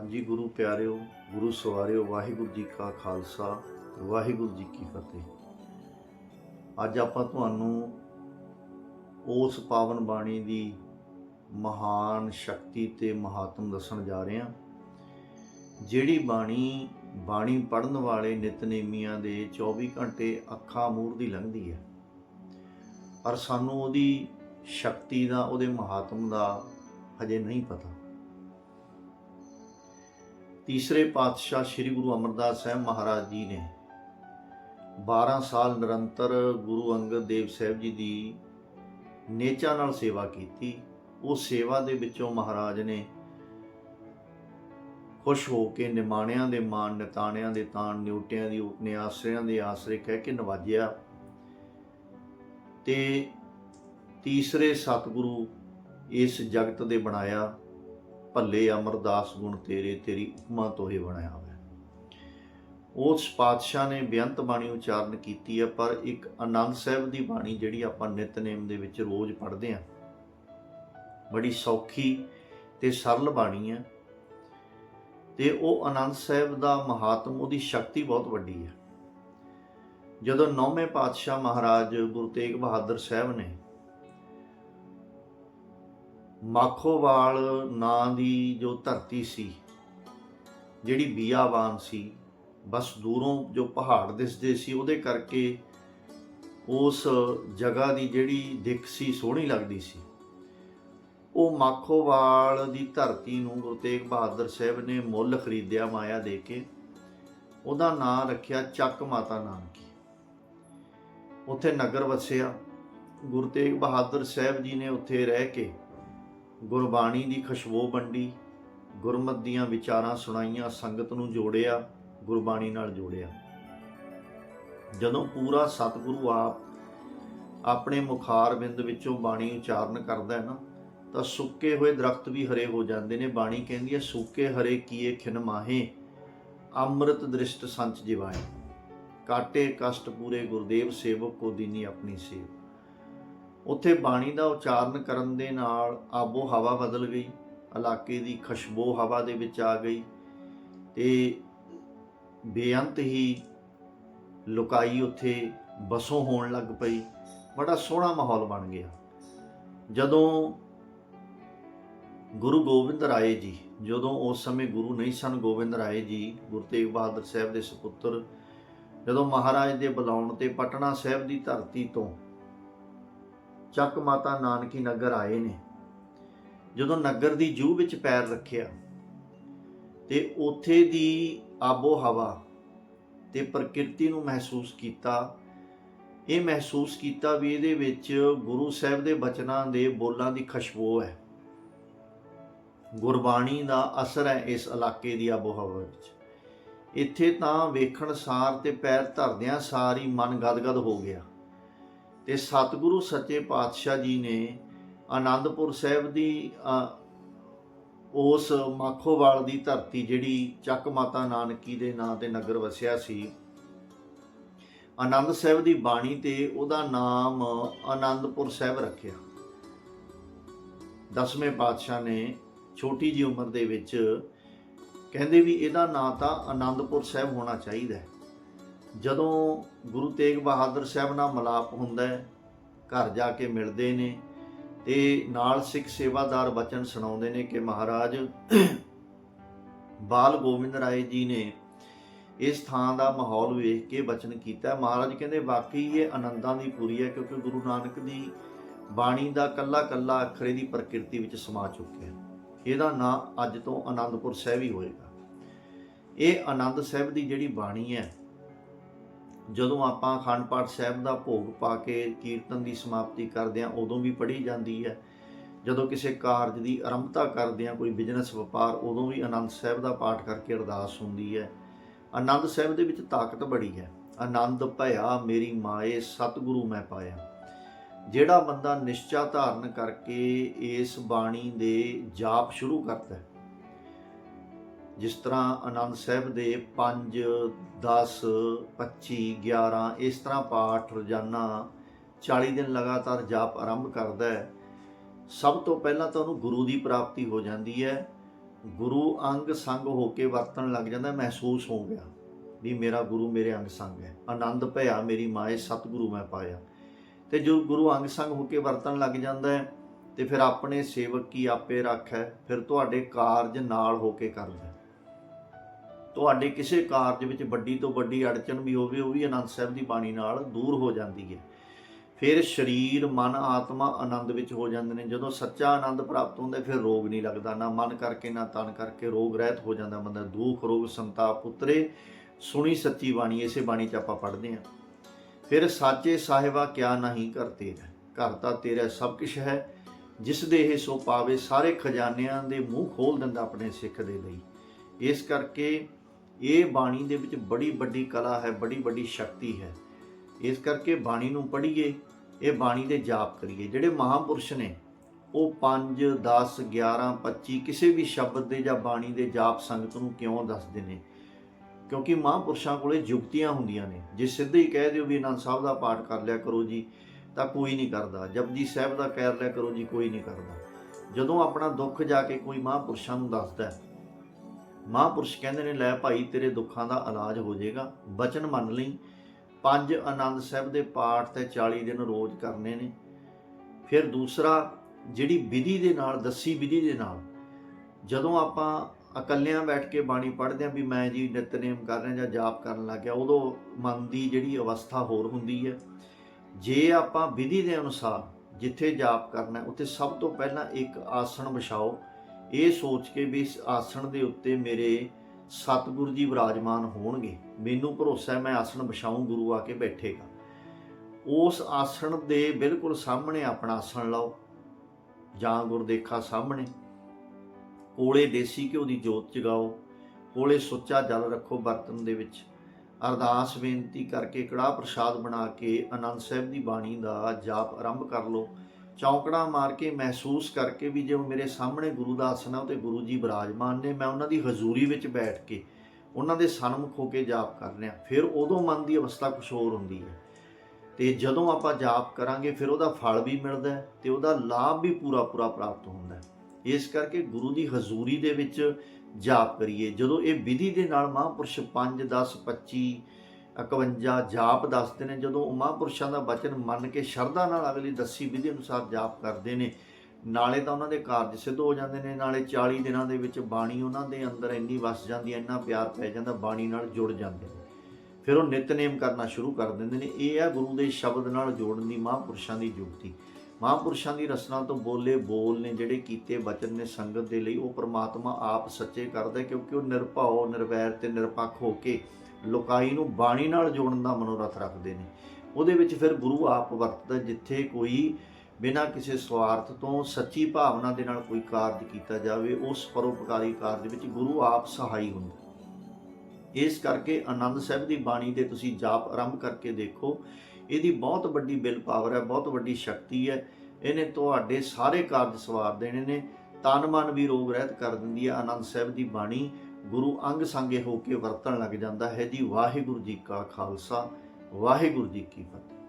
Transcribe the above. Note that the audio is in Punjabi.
ਹਾਂਜੀ, ਗੁਰੂ ਪਿਆਰਿਓ, ਗੁਰੂ ਸਵਾਰਿਓ, ਵਾਹਿਗੁਰੂ ਜੀ ਕਾ ਖਾਲਸਾ, ਵਾਹਿਗੁਰੂ ਜੀ ਕੀ ਫਤਿਹ। ਅੱਜ ਆਪਾਂ ਤੁਹਾਨੂੰ ਉਸ ਪਾਵਨ ਬਾਣੀ ਦੀ ਮਹਾਨ ਸ਼ਕਤੀ ਤੇ ਮਹਾਤਮ ਦੱਸਣ ਜਾ ਰਹੇ ਹਾਂ, ਜਿਹੜੀ ਬਾਣੀ ਬਾਣੀ ਪੜਨ ਵਾਲੇ ਨਿਤਨੇਮੀਆਂ ਦੇ 24 ਘੰਟੇ ਅੱਖਾਂ ਮੂਰ ਦੀ ਲੰਘਦੀ ਹੈ। ਪਰ ਸਾਨੂੰ ਉਹਦੀ ਸ਼ਕਤੀ ਦਾ, ਉਹਦੇ ਮਹਾਤਮ ਦਾ ਹਜੇ ਨਹੀਂ ਪਤਾ। ਤੀਸਰੇ ਪਾਤਸ਼ਾਹ ਸ੍ਰੀ ਗੁਰੂ ਅਮਰਦਾਸ ਸਾਹਿਬ ਮਹਾਰਾਜ ਜੀ ਨੇ 12 ਸਾਲ ਨਿਰੰਤਰ ਗੁਰੂ ਅੰਗਦ ਦੇਵ ਸਾਹਿਬ ਜੀ ਦੀ ਨੇਚਾ ਨਾਲ ਸੇਵਾ ਕੀਤੀ। ਉਹ ਸੇਵਾ ਦੇ ਵਿੱਚੋਂ ਮਹਾਰਾਜ ਨੇ ਖੁਸ਼ ਹੋ ਕੇ ਨਿਮਾਣਿਆਂ ਦੇ ਮਾਣ, ਨਿਤਾਣਿਆਂ ਦੇ ਤਾਣ, ਨਿਉਟਿਆਂ ਦੀ ਉਪਨੇ ਆਸਰਿਆਂ ਦੇ ਆਸਰੇ ਕਹਿ ਕੇ ਨਵਾਜਿਆ ਤੇ ਤੀਸਰੇ ਸਤਿਗੁਰੂ ਇਸ ਜਗਤ ਦੇ ਬਣਾਇਆ। ਭੱਲੇ ਅਮਰਦਾਸ ਗੁਣ ਤੇਰੇ, ਤੇਰੀ ਉਪਮਾ ਤੋਹੇ ਬਣਾਇਆ ਹੋਇਆ ਉਸ ਪਾਤਸ਼ਾਹ ਨੇ ਬੇਅੰਤ ਬਾਣੀ ਉਚਾਰਨ ਕੀਤੀ ਹੈ, ਪਰ ਇੱਕ ਆਨੰਦ ਸਾਹਿਬ ਦੀ ਬਾਣੀ ਜਿਹੜੀ ਆਪਾਂ ਨਿਤਨੇਮ ਦੇ ਵਿੱਚ ਰੋਜ਼ ਪੜ੍ਹਦੇ ਹਾਂ, ਬੜੀ ਸੌਖੀ ਤੇ ਸਰਲ ਬਾਣੀ ਹੈ ਤੇ ਉਹ ਆਨੰਦ ਸਾਹਿਬ ਦਾ ਮਹਾਤਮ, ਉਹਦੀ ਸ਼ਕਤੀ ਬਹੁਤ ਵੱਡੀ ਹੈ। ਜਦੋਂ ਨੌਵੇਂ ਪਾਤਸ਼ਾਹ ਮਹਾਰਾਜ ਗੁਰੂ ਤੇਗ ਬਹਾਦਰ ਸਾਹਿਬ ਨੇ ਮਾਖੋਵਾਲ ਨਾਂ ਦੀ ਜੋ ਧਰਤੀ ਸੀ, ਜਿਹੜੀ ਬੀਆਬਾਨ ਸੀ, ਬਸ ਦੂਰੋਂ ਜੋ ਪਹਾੜ ਦਿਸਦੇ ਸੀ, ਉਹਦੇ ਕਰਕੇ ਉਸ ਜਗ੍ਹਾ ਦੀ ਜਿਹੜੀ ਦਿੱਖ ਸੀ, ਸੋਹਣੀ ਲੱਗਦੀ ਸੀ। ਉਹ ਮਾਖੋਵਾਲ ਦੀ ਧਰਤੀ ਨੂੰ ਗੁਰੂ ਤੇਗ ਬਹਾਦਰ ਸਾਹਿਬ ਨੇ ਮੁੱਲ ਖਰੀਦਿਆ ਮਾਇਆ ਦੇ ਕੇ। ਉਹਦਾ ਨਾਂ ਰੱਖਿਆ ਚੱਕ ਮਾਤਾ ਨਾਨਕੀ। ਉੱਥੇ ਨਗਰ ਵਸਿਆ। ਗੁਰੂ ਤੇਗ ਬਹਾਦਰ ਸਾਹਿਬ ਜੀ ਨੇ ਉੱਥੇ ਰਹਿ ਕੇ ਗੁਰਬਾਣੀ ਦੀ ਖੁਸ਼ਬੂ ਵੰਡੀ, ਗੁਰਮਤ ਦੀਆਂ ਵਿਚਾਰਾਂ ਸੁਣਾਈਆਂ, ਸੰਗਤ ਨੂੰ ਜੋੜਿਆ, ਗੁਰਬਾਣੀ ਨਾਲ ਜੋੜਿਆ। ਜਦੋਂ ਪੂਰਾ ਸਤਿਗੁਰੂ ਆਪ ਆਪਣੇ ਮੁਖਾਰ ਬਿੰਦ ਵਿੱਚੋਂ ਬਾਣੀ ਉਚਾਰਨ ਕਰਦਾ ਹੈ ਨਾ, ਤਾਂ ਸੁੱਕੇ ਹੋਏ ਦਰਖਤ ਵੀ ਹਰੇ ਹੋ ਜਾਂਦੇ ਨੇ। ਬਾਣੀ ਕਹਿੰਦੀ ਹੈ, ਸੁੱਕੇ ਹਰੇ ਕੀਏ ਖਿਨ ਮਾਹੇ, ਅੰਮ੍ਰਿਤ ਦ੍ਰਿਸ਼ਟ ਸੰਚ ਜਿਵਾਏ। ਕਾਟੇ ਕਸ਼ਟ ਪੂਰੇ ਗੁਰਦੇਵ ਸੇਵਕ ਕੋ ਦੀਨੀ ਆਪਣੀ ਸੇਵ। ਉੱਥੇ ਬਾਣੀ ਦਾ ਉਚਾਰਨ ਕਰਨ ਦੇ ਨਾਲ ਆਬੋ ਹਵਾ ਬਦਲ ਗਈ, ਇਲਾਕੇ ਦੀ ਖੁਸ਼ਬੂ ਹਵਾ ਦੇ ਵਿੱਚ ਆ ਗਈ ਤੇ ਬੇਅੰਤ ਹੀ ਲੁਕਾਈ ਉੱਥੇ ਬਸੋਂ ਹੋਣ ਲੱਗ ਪਈ। ਬੜਾ ਸੋਹਣਾ ਮਾਹੌਲ ਬਣ ਗਿਆ। ਜਦੋਂ ਗੁਰੂ ਗੋਬਿੰਦ ਰਾਏ ਜੀ, ਜਦੋਂ ਉਸ ਸਮੇਂ ਗੁਰੂ ਨਹੀਂ ਸਨ ਗੋਬਿੰਦ ਰਾਏ ਜੀ, ਗੁਰੂ ਤੇਗ ਬਹਾਦਰ ਸਾਹਿਬ ਦੇ ਸੁਪੁੱਤਰ, ਜਦੋਂ ਮਹਾਰਾਜ ਦੇ ਬੁਲਾਉਣ ਤੇ ਪਟਨਾ ਸਾਹਿਬ ਦੀ ਧਰਤੀ ਤੋਂ ਚੱਕ ਮਾਤਾ ਨਾਨਕੀ ਨਗਰ ਆਏ ਨੇ। ਜਦੋਂ ਨਗਰ ਦੀ ਜੂਹ ਵਿੱਚ ਪੈਰ ਰੱਖਿਆ ਤੇ ਉੱਥੇ ਦੀ ਆਬੋ ਹਵਾ ਤੇ ਪ੍ਰਕਿਰਤੀ ਨੂੰ ਮਹਿਸੂਸ ਕੀਤਾ, ਇਹ ਮਹਿਸੂਸ ਕੀਤਾ ਵੀ ਇਹਦੇ ਵਿੱਚ ਗੁਰੂ ਸਾਹਿਬ ਦੇ ਬਚਨਾਂ ਦੇ ਬੋਲਾਂ ਦੀ ਖੁਸ਼ਬੂ ਹੈ। ਗੁਰਬਾਣੀ ਦਾ ਅਸਰ ਹੈ ਇਸ ਇਲਾਕੇ ਦੀ ਆਬੋ ਹਵਾ ਵਿੱਚ। ਇੱਥੇ ਤਾਂ ਵੇਖਣ ਸਾਰ ਤੇ ਪੈਰ ਧਰਦਿਆਂ ਸਾਰ ਹੀ ਮਨ ਗਦਗਦ ਹੋ ਗਿਆ। ਤੇ ਸਤਿਗੁਰੂ ਸੱਚੇ ਪਾਤਸ਼ਾਹ ਜੀ ਨੇ ਆਨੰਦਪੁਰ ਸਾਹਿਬ ਦੀ ਉਸ ਮਾਖੋਵਾਲ ਦੀ ਧਰਤੀ ਜਿਹੜੀ ਚੱਕ ਮਾਤਾ ਨਾਨਕੀ ਦੇ ਨਾਂ ਤੇ ਨਗਰ ਵਸਿਆ ਸੀ, ਆਨੰਦ ਸਾਹਿਬ ਦੀ ਬਾਣੀ ਤੇ ਉਹਦਾ ਨਾਮ ਆਨੰਦਪੁਰ ਸਾਹਿਬ ਰੱਖਿਆ। ਦਸਵੇਂ ਪਾਤਸ਼ਾਹ ਨੇ ਛੋਟੀ ਜੀ ਉਮਰ ਦੇ ਵਿੱਚ ਕਹਿੰਦੇ ਵੀ ਇਹਦਾ ਨਾਂ ਤਾਂ ਆਨੰਦਪੁਰ ਸਾਹਿਬ ਹੋਣਾ ਚਾਹੀਦਾ ਹੈ। ਜਦੋਂ ਗੁਰੂ ਤੇਗ ਬਹਾਦਰ ਸਾਹਿਬ ਨਾਲ ਮਲਾਪ ਹੁੰਦਾ ਹੈ, ਘਰ ਜਾ ਕੇ ਮਿਲਦੇ ਨੇ ਤੇ ਨਾਲ ਸਿੱਖ ਸੇਵਾਦਾਰ ਬਚਨ ਸੁਣਾਉਂਦੇ ਨੇ ਕਿ ਮਹਾਰਾਜ, ਬਾਲ ਗੋਬਿੰਦ ਰਾਏ ਜੀ ਨੇ ਇਸ ਥਾਂ ਦਾ ਮਾਹੌਲ ਵੇਖ ਕੇ ਬਚਨ ਕੀਤਾ। ਮਹਾਰਾਜ ਕਹਿੰਦੇ, ਵਾਕਈ ਇਹ ਆਨੰਦਾਂ ਦੀ ਪੂਰੀ ਹੈ ਕਿਉਂਕਿ ਗੁਰੂ ਨਾਨਕ ਦੀ ਬਾਣੀ ਦਾ ਕੱਲਾ ਕੱਲਾ ਅੱਖਰੇ ਦੀ ਪ੍ਰਕਿਰਤੀ ਵਿੱਚ ਸਮਾ ਚੁੱਕਿਆ ਇਹਦਾ ਨਾਂ ਅੱਜ ਤੋਂ ਆਨੰਦਪੁਰ ਸਾਹਿਬ ਹੀ ਹੋਏਗਾ। ਇਹ ਆਨੰਦ ਸਾਹਿਬ ਦੀ ਜਿਹੜੀ ਬਾਣੀ ਹੈ ਜਦੋਂ ਆਪਾਂ ਅਖੰਡ ਪਾਠ ਸਾਹਿਬ ਦਾ ਭੋਗ ਪਾ ਕੇ ਕੀਰਤਨ ਦੀ ਸਮਾਪਤੀ ਕਰਦੇ ਹਾਂ, ਉਦੋਂ ਵੀ ਪੜ੍ਹੀ ਜਾਂਦੀ ਹੈ। ਜਦੋਂ ਕਿਸੇ ਕਾਰਜ ਦੀ ਆਰੰਭਤਾ ਕਰਦੇ ਹਾਂ, ਕੋਈ ਬਿਜ਼ਨਸ ਵਪਾਰ, ਉਦੋਂ ਵੀ ਆਨੰਦ ਸਾਹਿਬ ਦਾ ਪਾਠ ਕਰਕੇ ਅਰਦਾਸ ਹੁੰਦੀ ਹੈ। ਆਨੰਦ ਸਾਹਿਬ ਦੇ ਵਿੱਚ ਤਾਕਤ ਬੜੀ ਹੈ। ਆਨੰਦ ਭਇਆ ਮੇਰੀ ਮਾਏ, ਸਤਿਗੁਰੂ ਮੈਂ ਪਾਇਆ। ਜਿਹੜਾ ਬੰਦਾ ਨਿਸ਼ਚਾ ਧਾਰਨ ਕਰਕੇ ਇਸ ਬਾਣੀ ਦੇ ਜਾਪ ਸ਼ੁਰੂ ਕਰਦਾ ਹੈ ਜਿਸ ਤਰ੍ਹਾਂ ਆਨੰਦ ਸਾਹਿਬ ਦੇ 5 10 25 11 ਇਸ ਤਰ੍ਹਾਂ ਪਾਠ ਰੋਜ਼ਾਨਾ 40 ਦਿਨ ਲਗਾਤਾਰ ਜਾਪ ਆਰੰਭ ਕਰਦਾ ਹੈ। ਸਭ ਤੋਂ ਪਹਿਲਾਂ ਤਾਂ ਉਹਨੂੰ ਗੁਰੂ ਦੀ ਪ੍ਰਾਪਤੀ ਹੋ ਜਾਂਦੀ ਹੈ। ਗੁਰੂ ਅੰਗ ਸੰਗ ਹੋ ਕੇ ਵਰਤਣ ਲੱਗ ਜਾਂਦਾ, ਮਹਿਸੂਸ ਹੋ ਗਿਆ ਵੀ ਮੇਰਾ ਗੁਰੂ ਮੇਰੇ ਅੰਗ ਸੰਗ ਹੈ। ਆਨੰਦ ਭਇਆ ਮੇਰੀ ਮਾਏ ਸਤਿਗੁਰੂ ਮੈਂ ਪਾਇਆ। ਤੇ ਜੋ ਗੁਰੂ ਅੰਗ ਸੰਗ ਹੋ ਕੇ ਵਰਤਣ ਲੱਗ ਜਾਂਦਾ ਹੈ, ਤੇ ਫਿਰ ਆਪਣੇ ਸੇਵਕ ਕੀ ਆਪੇ ਰੱਖੈ ਫਿਰ ਤੁਹਾਡੇ ਕਾਰਜ ਨਾਲ ਹੋ ਕੇ ਕਰਦਾ ਤੁਹਾਡੇ ਕਿਸੇ ਕਾਰਜ ਵਿੱਚ ਵੱਡੀ ਤੋਂ ਵੱਡੀ ਅੜਚਨ ਵੀ ਹੋਵੇ, ਉਹ ਵੀ ਆਨੰਦ ਸਾਹਿਬ ਦੀ ਬਾਣੀ ਨਾਲ ਦੂਰ ਹੋ ਜਾਂਦੀ ਹੈ। ਫਿਰ ਸਰੀਰ, ਮਨ, ਆਤਮਾ ਆਨੰਦ ਵਿੱਚ ਹੋ ਜਾਂਦੇ ਨੇ। ਜਦੋਂ ਸੱਚਾ ਆਨੰਦ ਪ੍ਰਾਪਤ ਹੁੰਦਾ, ਫਿਰ ਰੋਗ ਨਹੀਂ ਲੱਗਦਾ। ਨਾ ਮਨ ਕਰਕੇ, ਨਾ ਤਨ ਕਰਕੇ ਰੋਗ ਰਹਿਤ ਹੋ ਜਾਂਦਾ ਬੰਦਾ। ਦੁੱਖ, ਰੋਗ, ਸੰਤਾਪ ਉਤਰੇ ਸੁਣੀ ਸੱਚੀ ਬਾਣੀ, ਇਸੇ ਬਾਣੀ ਚ ਆਪਾਂ ਪੜ੍ਹਦੇ ਹਾਂ। ਫਿਰ ਸਾਚੇ ਸਾਹਿਬਾ ਕਿਆ ਨਹੀਂ ਕਰਤੇ ਘਰ ਤਾਂ ਤੇਰਾ ਸਭ ਕੁਝ ਹੈ। ਜਿਸ ਦੇ ਇਹ ਸੋ ਪਾਵੇ ਸਾਰੇ ਖਜ਼ਾਨਿਆਂ ਦੇ ਮੂੰਹ ਖੋਲ ਦਿੰਦਾ ਆਪਣੇ ਸਿੱਖ ਦੇ ਲਈ। ਇਸ ਕਰਕੇ ਇਹ ਬਾਣੀ ਦੇ ਵਿੱਚ ਬੜੀ ਵੱਡੀ ਕਲਾ ਹੈ, ਬੜੀ ਵੱਡੀ ਸ਼ਕਤੀ ਹੈ। ਇਸ ਕਰਕੇ ਬਾਣੀ ਨੂੰ ਪੜ੍ਹੀਏ, ਇਹ ਬਾਣੀ ਦੇ ਜਾਪ ਕਰੀਏ। ਜਿਹੜੇ ਮਹਾਪੁਰਸ਼ ਨੇ, ਉਹ 5 10 11 25 ਕਿਸੇ ਵੀ ਸ਼ਬਦ ਦੇ ਜਾਂ ਬਾਣੀ ਦੇ ਜਾਪ ਸੰਗਤ ਨੂੰ ਕਿਉਂ ਦੱਸਦੇ ਨੇ? ਕਿਉਂਕਿ ਮਹਾਂਪੁਰਸ਼ਾਂ ਕੋਲੇ ਜੁਗਤੀਆਂ ਹੁੰਦੀਆਂ ਨੇ। ਜੇ ਸਿੱਧੇ ਹੀ ਕਹਿ ਦਿਓ ਵੀ ਆਨੰਦ ਸਾਹਿਬ ਦਾ ਪਾਠ ਕਰ ਲਿਆ ਕਰੋ ਜੀ, ਤਾਂ ਕੋਈ ਨਹੀਂ ਕਰਦਾ। ਜਪਜੀ ਸਾਹਿਬ ਦਾ ਕਰ ਲਿਆ ਕਰੋ ਜੀ, ਕੋਈ ਨਹੀਂ ਕਰਦਾ। ਜਦੋਂ ਆਪਣਾ ਦੁੱਖ ਜਾ ਕੇ ਕੋਈ ਮਹਾਂਪੁਰਸ਼ਾਂ ਨੂੰ ਦੱਸਦਾ ਹੈ ਮਹਾਂਪੁਰਸ਼ ਕਹਿੰਦੇ ਨੇ, ਲੈ ਭਾਈ, ਤੇਰੇ ਦੁੱਖਾਂ ਦਾ ਇਲਾਜ ਹੋ ਜਾਏਗਾ। ਬਚਨ ਮੰਨ ਲਈ। ਪੰਜ ਆਨੰਦ ਸਾਹਿਬ ਦੇ ਪਾਠ ਤੇ 40 ਦਿਨ ਰੋਜ਼ ਕਰਨੇ ਨੇ। ਫਿਰ ਦੂਸਰਾ, ਜਿਹੜੀ ਵਿਧੀ ਦੇ ਨਾਲ, ਦੱਸੀ ਵਿਧੀ ਦੇ ਨਾਲ, ਜਦੋਂ ਆਪਾਂ ਇਕੱਲਿਆਂ ਬੈਠ ਕੇ ਬਾਣੀ ਪੜ੍ਹਦੇ ਆਂ ਵੀ ਮੈਂ ਜੀ ਨਿਤਨੇਮ ਕਰ ਰਿਹਾ ਜਾਂ ਜਾਪ ਕਰਨ ਲੱਗ ਗਿਆ, ਉਦੋਂ ਮਨ ਦੀ ਜਿਹੜੀ ਅਵਸਥਾ ਹੋਰ ਹੁੰਦੀ ਹੈ। ਜੇ ਆਪਾਂ ਵਿਧੀ ਦੇ ਅਨੁਸਾਰ ਜਿੱਥੇ ਜਾਪ ਕਰਨਾ, ਉੱਥੇ ਸਭ ਤੋਂ ਪਹਿਲਾਂ ਇੱਕ ਆਸਣ ਵਿਛਾਓ। ਇਹ ਸੋਚ ਕੇ ਵੀ ਇਸ ਆਸਣ ਦੇ ਉੱਤੇ ਮੇਰੇ ਸਤਿਗੁਰੂ ਜੀ ਵਿਰਾਜਮਾਨ ਹੋਣਗੇ। ਮੈਨੂੰ ਭਰੋਸਾ ਹੈ ਮੈਂ ਆਸਣ ਵਿਛਾਉਂ ਗੁਰੂ ਆ ਕੇ ਬੈਠੇਗਾ। ਉਸ ਆਸਣ ਦੇ ਬਿਲਕੁਲ ਸਾਹਮਣੇ ਆਪਣਾ ਆਸਣ ਲਾਓ। ਜਾਂ ਗੁਰਦੇਖਾ ਸਾਹਮਣੇ। ਕੋਲੇ ਦੇਸੀ ਘਿਓ ਦੀ ਜੋਤ ਜਗਾਓ। ਕੋਲੇ ਸੁੱਚਾ ਜਲ ਰੱਖੋ ਬਰਤਨ ਦੇ ਵਿੱਚ। ਅਰਦਾਸ ਬੇਨਤੀ ਕਰਕੇ ਕੜਾਹ ਪ੍ਰਸ਼ਾਦ ਬਣਾ ਕੇ ਆਨੰਦ ਸਾਹਿਬ ਦੀ ਬਾਣੀ ਦਾ ਜਾਪ ਆਰੰਭ ਕਰ ਲਓ। ਚੌਂਕੜਾ ਮਾਰ ਕੇ ਮਹਿਸੂਸ ਕਰਕੇ ਵੀ ਜੇ ਉਹ ਮੇਰੇ ਸਾਹਮਣੇ ਗੁਰੂ ਦਾ ਆਸਣ ਹੈ ਤੇ ਗੁਰੂ ਜੀ ਬਿਰਾਜਮਾਨ ਨੇ, ਮੈਂ ਉਹਨਾਂ ਦੀ ਹਜ਼ੂਰੀ ਵਿੱਚ ਬੈਠ ਕੇ ਉਹਨਾਂ ਦੇ ਸਨਮੁਖ ਹੋ ਕੇ ਜਾਪ ਕਰ ਰਿਹਾ। ਫਿਰ ਉਦੋਂ ਮਨ ਦੀ ਅਵਸਥਾ ਕੁਝ ਹੋਰ ਹੁੰਦੀ ਹੈ। ਤੇ ਜਦੋਂ ਆਪਾਂ ਜਾਪ ਕਰਾਂਗੇ, ਫਿਰ ਉਹਦਾ ਫਲ ਵੀ ਮਿਲਦਾ ਹੈ ਤੇ ਉਹਦਾ ਲਾਭ ਵੀ ਪੂਰਾ ਪੂਰਾ ਪ੍ਰਾਪਤ ਹੁੰਦਾ ਹੈ। ਇਸ ਕਰਕੇ ਗੁਰੂ ਦੀ ਹਜ਼ੂਰੀ ਦੇ ਵਿੱਚ ਜਾਪ ਕਰੀਏ। ਜਦੋਂ ਇਹ ਵਿਧੀ ਦੇ ਨਾਲ ਮਹਾਂਪੁਰਸ਼ 5 10 25 51 ਜਾਪ ਦੱਸਦੇ ਨੇ, ਜਦੋਂ ਉਹ ਮਹਾਂਪੁਰਸ਼ਾਂ ਦਾ ਬਚਨ ਮੰਨ ਕੇ ਸ਼ਰਧਾ ਨਾਲ ਅਗਲੀ ਦੱਸੀ ਵਿਧੀ ਅਨੁਸਾਰ ਜਾਪ ਕਰਦੇ ਨੇ, ਨਾਲੇ ਤਾਂ ਉਹਨਾਂ ਦੇ ਕਾਰਜ ਸਿੱਧ ਹੋ ਜਾਂਦੇ ਨੇ, ਨਾਲੇ 40 ਦਿਨਾਂ ਦੇ ਵਿੱਚ ਬਾਣੀ ਉਹਨਾਂ ਦੇ ਅੰਦਰ ਇੰਨੀ ਵਸ ਜਾਂਦੀ ਹੈ, ਇੰਨਾ ਪਿਆਰ ਪੈ ਜਾਂਦਾ, ਬਾਣੀ ਨਾਲ ਜੁੜ ਜਾਂਦੇ ਨੇ। ਫਿਰ ਉਹ ਨਿਤਨੇਮ ਕਰਨਾ ਸ਼ੁਰੂ ਕਰ ਦਿੰਦੇ ਨੇ, ਇਹ ਹੈ ਗੁਰੂ ਦੇ ਸ਼ਬਦ ਨਾਲ ਜੋੜਨ ਦੀ ਮਹਾਂਪੁਰਸ਼ਾਂ ਦੀ ਯੁਕਤੀ ਮਹਾਂਪੁਰਸ਼ਾਂ ਦੀ ਰਸਨਾ ਤੋਂ ਬੋਲੇ ਬੋਲ ਨੇ ਜਿਹੜੇ ਕੀਤੇ ਬਚਨ ਨੇ ਸੰਗਤ ਦੇ ਲਈ, ਉਹ ਪ੍ਰਮਾਤਮਾ ਆਪ ਸੱਚੇ ਕਰਦਾ ਕਿਉਂਕਿ ਉਹ ਨਿਰਭਉ, ਨਿਰਵੈਰ ਤੇ ਨਿਰਪੱਖ ਹੋ ਕੇ ਲੋਕਾਈ ਨੂੰ ਬਾਣੀ ਨਾਲ ਜੋੜਨ ਦਾ ਮਨੋਰਥ ਰੱਖਦੇ ਨੇ। ਉਹਦੇ ਵਿੱਚ ਫਿਰ ਗੁਰੂ ਆਪ ਵਰਤਦਾ ਜਿੱਥੇ ਕੋਈ ਬਿਨਾਂ ਕਿਸੇ ਸਵਾਰਥ ਤੋਂ ਸੱਚੀ ਭਾਵਨਾ ਦੇ ਨਾਲ ਕੋਈ ਕਾਰਜ ਕੀਤਾ ਜਾਵੇ, ਉਸ ਪਰਉਪਕਾਰੀ ਕਾਰਜ ਵਿੱਚ ਗੁਰੂ ਆਪ ਸਹਾਈ ਹੁੰਦਾ ਇਸ ਕਰਕੇ ਆਨੰਦ ਸਾਹਿਬ ਦੀ ਬਾਣੀ ਦੇ ਤੁਸੀਂ ਜਾਪ ਆਰੰਭ ਕਰਕੇ ਦੇਖੋ, ਇਹਦੀ ਬਹੁਤ ਵੱਡੀ ਬਿਲ ਪਾਵਰ ਹੈ, ਬਹੁਤ ਵੱਡੀ ਸ਼ਕਤੀ ਹੈ। ਇਹਨੇ ਤੁਹਾਡੇ ਸਾਰੇ ਕਾਰਜ ਸਵਾਰ ਦੇਣੇ ਨੇ। ਤਨ ਮਨ ਵੀ ਰੋਗ ਰਹਿਤ ਕਰ ਦਿੰਦੀ ਹੈ। ਆਨੰਦ ਸਾਹਿਬ ਦੀ ਬਾਣੀ ਗੁਰੂ ਅੰਗ ਸੰਗੇ ਹੋ ਕੇ ਵਰਤਣ ਲੱਗ ਜਾਂਦਾ ਹੈ ਜੀ। ਵਾਹਿਗੁਰੂ ਜੀ ਕਾ ਖਾਲਸਾ, ਵਾਹਿਗੁਰੂ ਜੀ ਕੀ ਫਤਿਹ।